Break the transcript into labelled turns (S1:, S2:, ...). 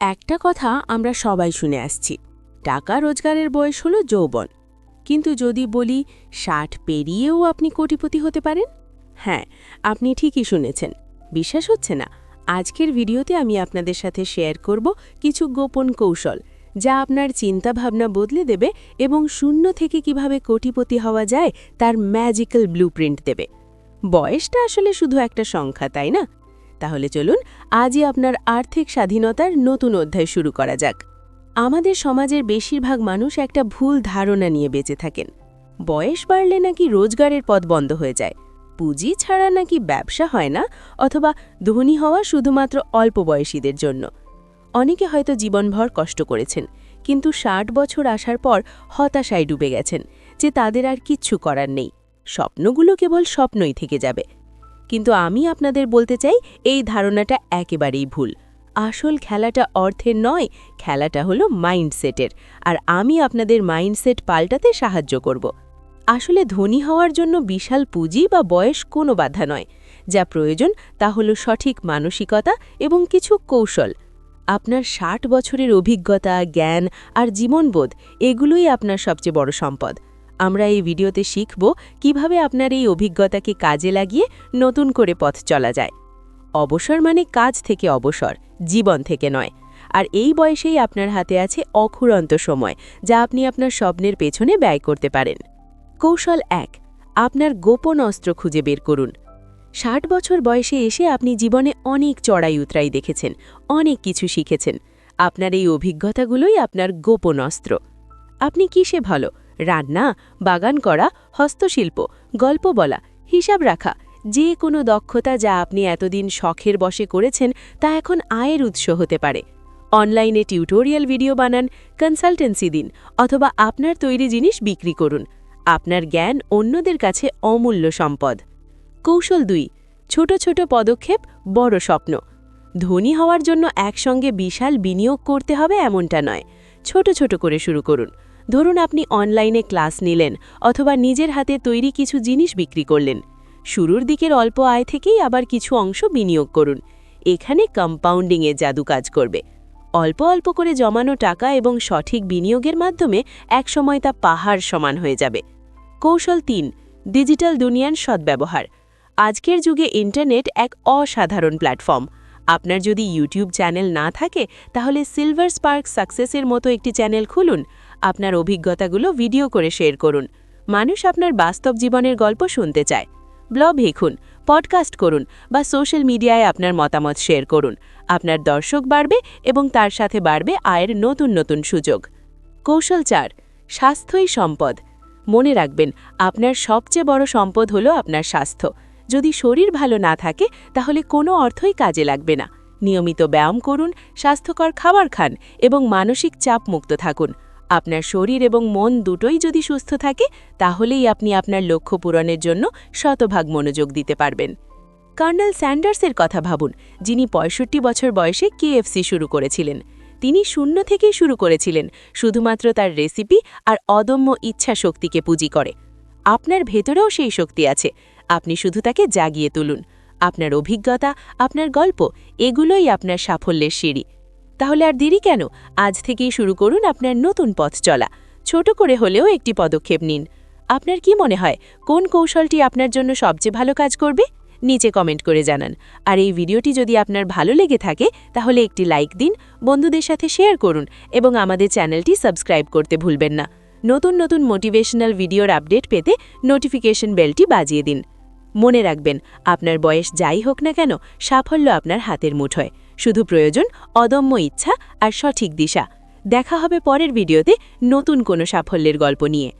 S1: একটা কথা আমরা সবাই শুনে আসছি। টাকা রোজগারের বয়স হলো যৌবন। কিন্তু যদি বলি, ষাট পেরিয়েও আপনি কোটিপতি হতে পারেন? হ্যাঁ আপনি ঠিকই শুনেছেন। বিশ্বাস হচ্ছে না। আজকের ভিডিওতে আমি আপনাদের সাথে শেয়ার করব কিছু গোপন কৌশল, যা আপনার চিন্তাভাবনা বদলে দেবে এবং শূন্য থেকে কীভাবে কোটিপতি হওয়া যায় তার ম্যাজিক্যাল ব্লুপ্রিন্ট দেবে। বয়সটা আসলে শুধু একটা সংখ্যা, তাই না? তাহলে চলুন আজই আপনার আর্থিক স্বাধীনতার নতুন অধ্যায় শুরু করা যাক। আমাদের সমাজের বেশিরভাগ মানুষ একটা ভুল ধারণা নিয়ে বেঁচে থাকেন। বয়স বাড়লে নাকি রোজগারের পথ বন্ধ হয়ে যায়। পুঁজি ছাড়া নাকি ব্যবসা হয় না অথবা ধনী হওয়া শুধুমাত্র অল্প বয়সীদের জন্য। অনেকে হয়তো জীবনভর কষ্ট করেছেন, কিন্তু ষাট বছর আসার পর হতাশায় ডুবে গেছেন যে তাদের আর কিচ্ছু করার নেই। স্বপ্নগুলো কেবল স্বপ্নই থেকে যাবে। কিন্তু আমি আপনাদের বলতে চাই, এই ধারণাটা একেবারেই ভুল। আসল খেলাটা অর্থের নয়, খেলাটা হলো মাইন্ডসেটের, আর আমি আপনাদের মাইন্ডসেট পাল্টাতে সাহায্য করব। আসলে ধনী হওয়ার জন্য বিশাল পুঁজি বা বয়স কোনো বাধা নয়। যা প্রয়োজন তা হলো সঠিক মানসিকতা এবং কিছু কৌশল। আপনার ষাট বছরের অভিজ্ঞতা, জ্ঞান আর জীবনবোধ, এগুলোই আপনার সবচেয়ে বড় সম্পদ। আমরা এই ভিডিওতে শিখব কীভাবে আপনার এই অভিজ্ঞতাকে কাজে লাগিয়ে নতুন করে পথ চলা যায়। অবসর মানে কাজ থেকে অবসর, জীবন থেকে নয়। আর এই বয়সেই আপনার হাতে আছে অখুরন্ত সময়, যা আপনি আপনার স্বপ্নের পেছনে ব্যয় করতে পারেন। কৌশল এক, আপনার গোপন অস্ত্র খুঁজে বের করুন। ষাট বছর বয়সে এসে আপনি জীবনে অনেক চড়াই উতরাই দেখেছেন, অনেক কিছু শিখেছেন। আপনার এই অভিজ্ঞতাগুলোই আপনার গোপন অস্ত্র। আপনি কিসে ভালো? রান্না, বাগান করা, হস্তশিল্প, গল্প বলা, হিসাব রাখা, যে কোনো দক্ষতা যা আপনি এতদিন শখের বসে করেছেন তা এখন আয়ের উৎস হতে পারে। অনলাইনে টিউটোরিয়াল ভিডিও বানান, কনসালটেন্সি দিন, অথবা আপনার তৈরি জিনিস বিক্রি করুন। আপনার জ্ঞান অন্যদের কাছে অমূল্য সম্পদ। কৌশল দুই, ছোট ছোট পদক্ষেপ বড় স্বপ্ন। ধনী হওয়ার জন্য একসঙ্গে বিশাল বিনিয়োগ করতে হবে এমনটা নয়। ছোট ছোট করে শুরু করুন। ধরুন আপনি অনলাইনে ক্লাস নিলেন অথবা নিজের হাতে তৈরি কিছু জিনিস বিক্রি করলেন। শুরুর দিকের অল্প আয় থেকেই আবার কিছু অংশ বিনিয়োগ করুন। এখানে কম্পাউন্ডিংয়ে জাদু কাজ করবে। অল্প অল্প করে জমানো টাকা এবং সঠিক বিনিয়োগের মাধ্যমে একসময় তা পাহাড় সমান হয়ে যাবে। কৌশল তিন ডিজিটাল দুনিয়ার সদ্ব্যবহার। আজকের যুগে ইন্টারনেট এক অসাধারণ প্ল্যাটফর্ম আপনার যদি ইউটিউব চ্যানেল না থাকে, তাহলে সিলভার স্পার্ক সাকসেসের মতো একটি চ্যানেল খুলুন। আপনার অভিজ্ঞতাগুলো ভিডিও করে শেয়ার করুন। মানুষ আপনার বাস্তব জীবনের গল্প শুনতে চায়। ব্লগ লিখুন, পডকাস্ট করুন বা সোশ্যাল মিডিয়ায় আপনার মতামত শেয়ার করুন। আপনার দর্শক বাড়বে এবং তার সাথে বাড়বে আয়ের নতুন নতুন সুযোগ। কৌশল চার, স্বাস্থ্যই সম্পদ। মনে রাখবেন, আপনার সবচেয়ে বড় সম্পদ হলো আপনার স্বাস্থ্য। যদি শরীর ভালো না থাকে, তাহলে কোনো অর্থই কাজে লাগবে না। নিয়মিত ব্যায়াম করুন, স্বাস্থ্যকর খাবার খান এবং মানসিক চাপ মুক্ত থাকুন। আপনার শরীর এবং মন দুটোই যদি সুস্থ থাকে, তাহলেই আপনি আপনার লক্ষ্য পূরণের জন্য শতভাগ মনোযোগ দিতে পারবেন। কর্নেল স্যান্ডার্সের কথা ভাবুন, যিনি পঁয়ষট্টি বছর বয়সে কেএফসি শুরু করেছিলেন। তিনি শূন্য থেকেই শুরু করেছিলেন, শুধুমাত্র তার রেসিপি আর অদম্য ইচ্ছা শক্তিকে পুঁজি করে। আপনার ভেতরেও সেই শক্তি আছে, আপনি শুধু তাকে জাগিয়ে তুলুন। আপনার অভিজ্ঞতা, আপনার গল্প, এগুলোই আপনার সাফল্যের সিঁড়ি। তাহলে আর দেরি কেন? আজ থেকেই শুরু করুন আপনার নতুন পথ চলা। ছোট করে হলেও একটি পদক্ষেপ নিন। আপনার কি মনে হয়, কোন কৌশলটি আপনার জন্য সবচেয়ে ভালো কাজ করবে? নিচে কমেন্ট করে জানান। আর এই ভিডিওটি যদি আপনার ভালো লেগে থাকে, তাহলে একটি লাইক দিন, বন্ধুদের সাথে শেয়ার করুন এবং আমাদের চ্যানেলটি সাবস্ক্রাইব করতে ভুলবেন না। নতুন নতুন মোটিভেশনাল ভিডিওর আপডেট পেতে নোটিফিকেশন বেলটি বাজিয়ে দিন। মনে রাখবেন, আপনার বয়স যাই হোক না কেন, সাফল্য আপনার হাতের মুঠোয়। শুধু প্রয়োজন, অদম্য ইচ্ছা আর সঠিক দিশা। দেখা হবে পরের ভিডিওতে নতুন কোনো সাফল্যের গল্প নিয়ে।